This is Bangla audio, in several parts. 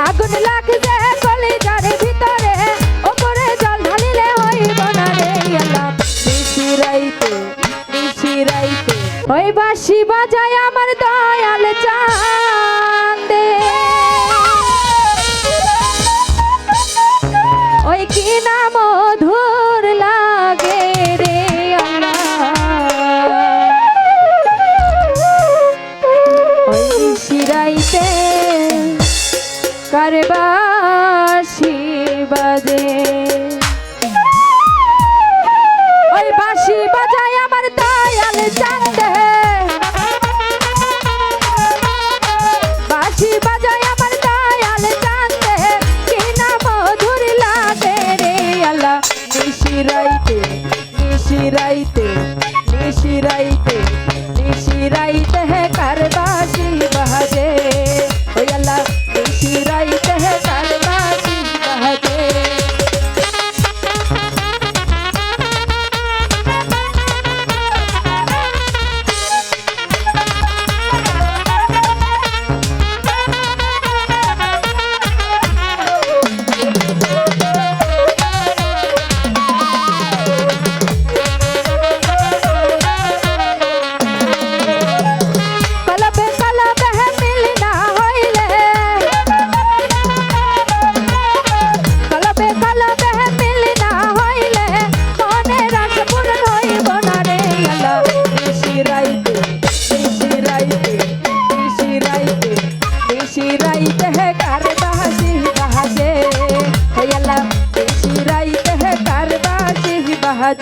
আগুন লাগছে কলিজার ভিতরে। ওপরে জল ঢালিলে হইব না রে আল্লাহ নিশি রাইতে নিশি রাইতে। ওই বাঁশি বাজায় আমার দয়াল চাঁদে। ওই কি না মধুর লাগে রে আল্লাহ ওই শিরাইতে কারবাসি বাজে ওই বাঁশি বাজায় আমার দয়াল চান্দে। বাঁশি বাজায় আমার দয়াল চান্দে। কি না মধুর লাগে রে আল্লাহ? নিশিরাইতে নিশিরাইতে নিশিরাইতে নিশিরাইতে হে কারবাসি বাজে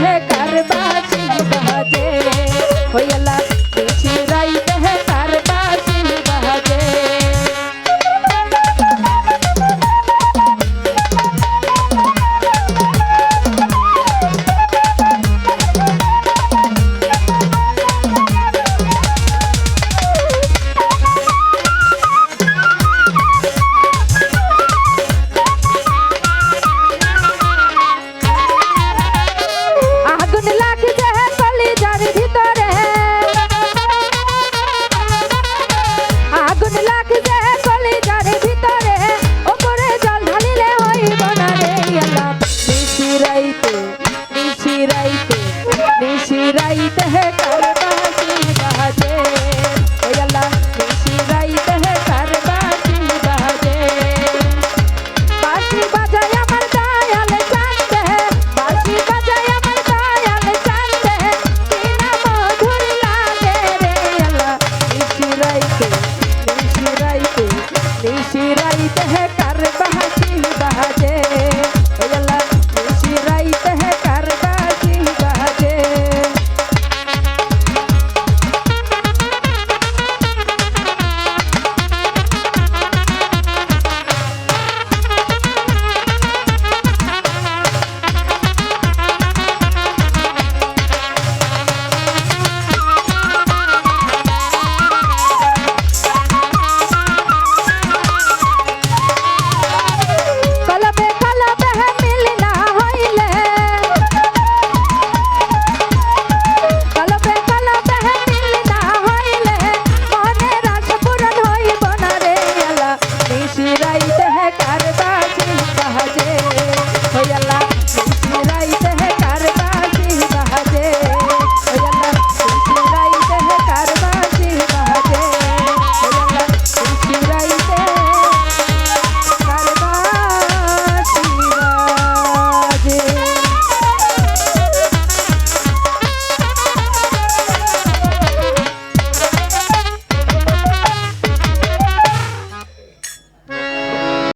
নিশিরাইতে হে নিশিরাইতে নিশিরাইতে